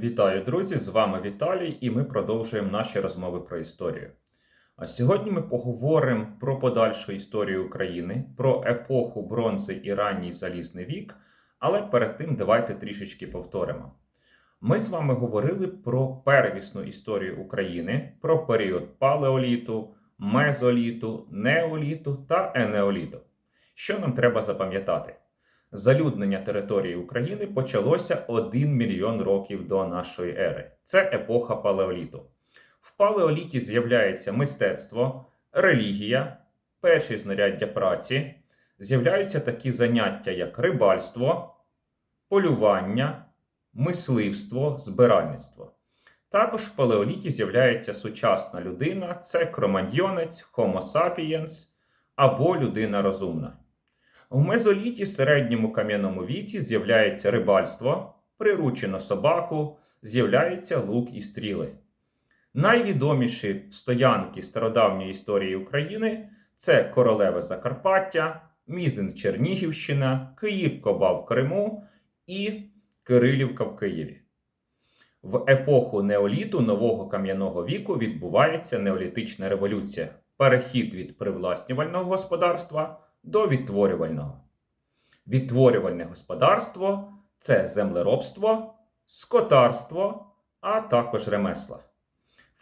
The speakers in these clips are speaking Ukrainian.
Вітаю, друзі! З вами Віталій, і ми продовжуємо наші розмови про історію. А сьогодні ми поговоримо про подальшу історію України, про епоху бронзи і ранній залізний вік. Але перед тим давайте трішечки повторимо. Ми з вами говорили про первісну історію України, про період палеоліту, мезоліту, неоліту та енеоліту. Що нам треба запам'ятати? Залюднення території України почалося 1 мільйон років до нашої ери. Це епоха палеоліту. В палеоліті з'являється мистецтво, релігія, перші знаряддя праці, з'являються такі заняття, як рибальство, полювання, мисливство, збиральництво. Також в палеоліті з'являється сучасна людина, це кроманьйонець, Homo sapiens або людина розумна. В мезоліті, середньому кам'яному віці, з'являється рибальство, приручено собаку, з'являється лук і стріли. Найвідоміші стоянки стародавньої історії України це Королеве Закарпаття, Мізин Чернігівщина, Київ Коба в Криму і Кирилівка в Києві. В епоху неоліту нового кам'яного віку відбувається неолітична революція, перехід від привласнювального господарства до відтворювального. Відтворювальне господарство це землеробство, скотарство, а також ремесла.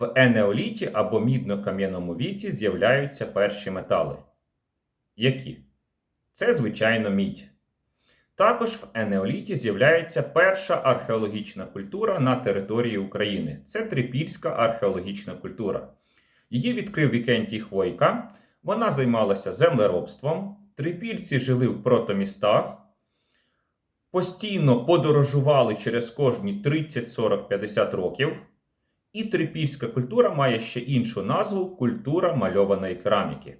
В енеоліті або мідно-кам'яному віці з'являються перші метали. Які? Це, звичайно, мідь. Також в енеоліті з'являється перша археологічна культура на території України. Це трипільська археологічна культура. Її відкрив Вікентій Хвойка. Вона займалася землеробством. Трипільці жили в протомістах, постійно подорожували через кожні 30, 40, 50 років. І трипільська культура має ще іншу назву культура мальованої кераміки.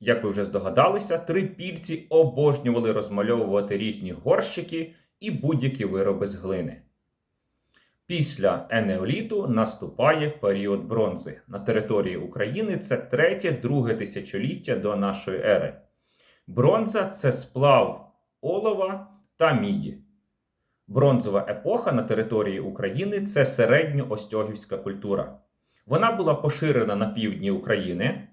Як ви вже здогадалися, трипільці обожнювали розмальовувати різні горщики і будь-які вироби з глини. Після енеоліту наступає період бронзи. На території України це третє-друге тисячоліття до нашої ери. Бронза це сплав олова та міді. Бронзова епоха на території України це середньоостьогівська культура. Вона була поширена на півдні України.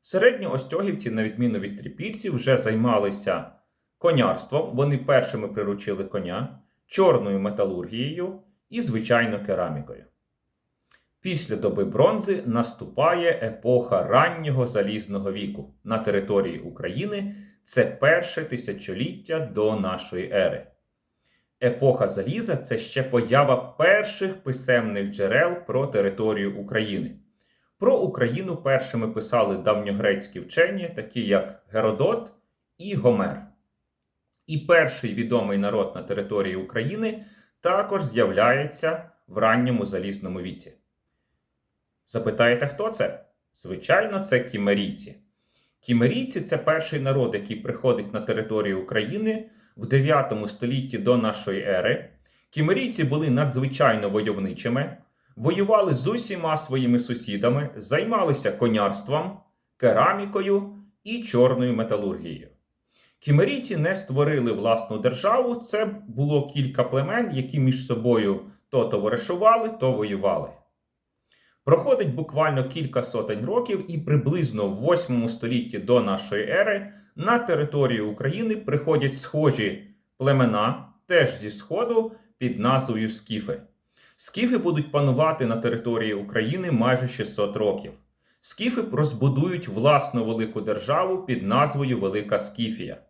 Середньоостьогівці, на відміну від трипільців, вже займалися конярством. Вони першими приручили коня, чорною металургією і, звичайно, керамікою. Після доби бронзи наступає епоха раннього залізного віку на території України. Це перше тисячоліття до нашої ери. Епоха заліза це ще поява перших писемних джерел про територію України. Про Україну першими писали давньогрецькі вчені, такі як Геродот і Гомер. І перший відомий народ на території України також з'являється в ранньому залізному віці. Запитаєте, хто це? Звичайно, це кімерійці. Кімерійці це перший народ, який приходить на територію України в 9 столітті до нашої ери. Кімерійці були надзвичайно войовничими, воювали з усіма своїми сусідами, займалися конярством, керамікою і чорною металургією. Кімерійці не створили власну державу, це було кілька племен, які між собою то товаришували, то воювали. Проходить буквально кілька сотень років, і приблизно в 8 столітті до нашої ери на територію України приходять схожі племена, теж зі Сходу, під назвою Скіфи. Скіфи будуть панувати на території України майже 600 років. Скіфи розбудують власну велику державу під назвою Велика Скіфія.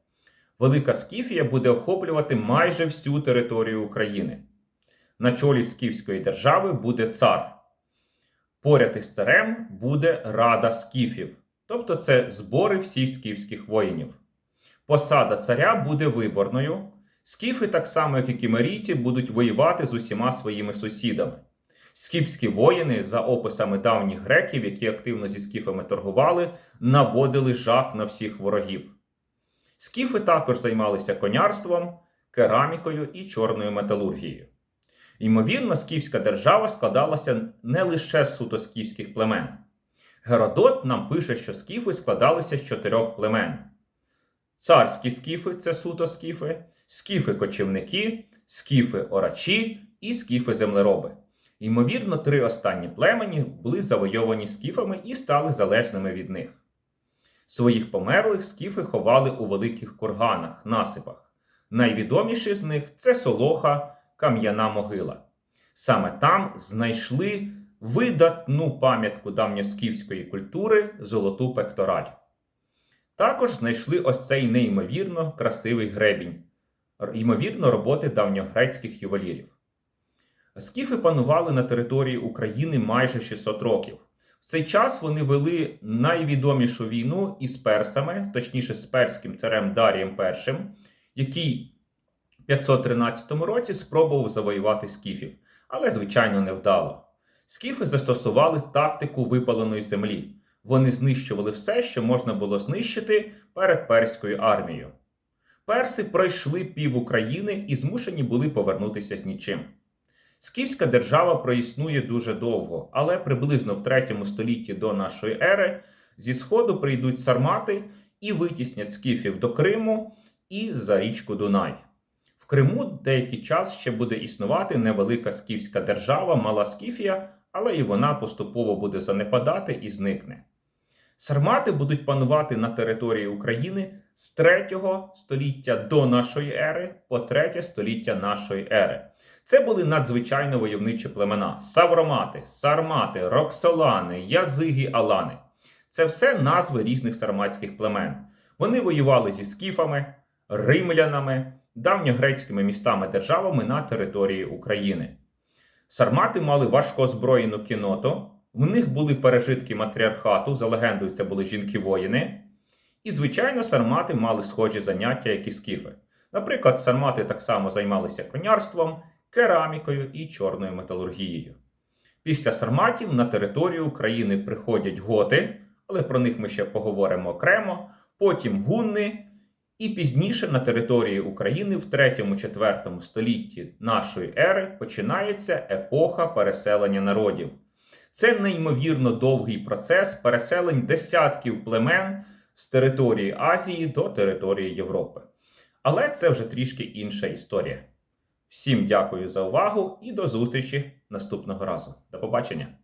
Велика Скіфія буде охоплювати майже всю територію України. На чолі Скіфської держави буде цар. Поряд із царем буде Рада скіфів, тобто це збори всіх скіфських воїнів. Посада царя буде виборною. Скіфи, так само як і кімерійці, будуть воювати з усіма своїми сусідами. Скіфські воїни, за описами давніх греків, які активно зі скіфами торгували, наводили жах на всіх ворогів. Скіфи також займалися конярством, керамікою і чорною металургією. Ймовірно, скіфська держава складалася не лише з суто скіфських племен. Геродот нам пише, що скіфи складалися з чотирьох племен: царські скіфи це суто скіфи, скіфи-кочівники, скіфи-орачі і скіфи-землероби. Ймовірно, три останні племені були завойовані скіфами і стали залежними від них. Своїх померлих скіфи ховали у великих курганах, насипах. Найвідоміші з них це Солоха, Кам'яна могила. Саме там знайшли видатну пам'ятку давньоскіфської культури золоту пектораль. Також знайшли ось цей неймовірно красивий гребінь, ймовірно, роботи давньогрецьких ювелірів. Скіфи панували на території України майже 600 років. Цей час вони вели найвідомішу війну із персами, точніше з перським царем Дарієм І, який в 513 році спробував завоювати скіфів, але, звичайно, невдало. Скіфи застосували тактику випаленої землі. Вони знищували все, що можна було знищити перед перською армією. Перси пройшли пів України і змушені були повернутися з нічим. Скіфська держава проіснує дуже довго, але приблизно в 3 столітті до нашої ери зі сходу прийдуть сармати і витіснять скіфів до Криму і за річку Дунай. В Криму деякий час ще буде існувати невелика скіфська держава, мала Скіфія, але і вона поступово буде занепадати і зникне. Сармати будуть панувати на території України з 3 століття до нашої ери по 3 століття нашої ери. Це були надзвичайно войовничі племена: савромати, сармати, роксолани, язиги, алани. Це все назви різних сарматських племен. Вони воювали зі скіфами, римлянами, давньогрецькими містами-державами на території України. Сармати мали важко озброєну кіноту, в них були пережитки матріархату, за легендою, це були жінки-воїни. І, звичайно, сармати мали схожі заняття, як і скіфи. Наприклад, сармати так само займалися конярством, керамікою і чорною металургією. Після сарматів на територію України приходять готи, але про них ми ще поговоримо окремо, потім гунни, і пізніше на території України в 3-4 столітті нашої ери починається епоха переселення народів. Це неймовірно довгий процес переселень десятків племен з території Азії до території Європи. Але це вже трішки інша історія. Всім дякую за увагу і до зустрічі наступного разу. До побачення!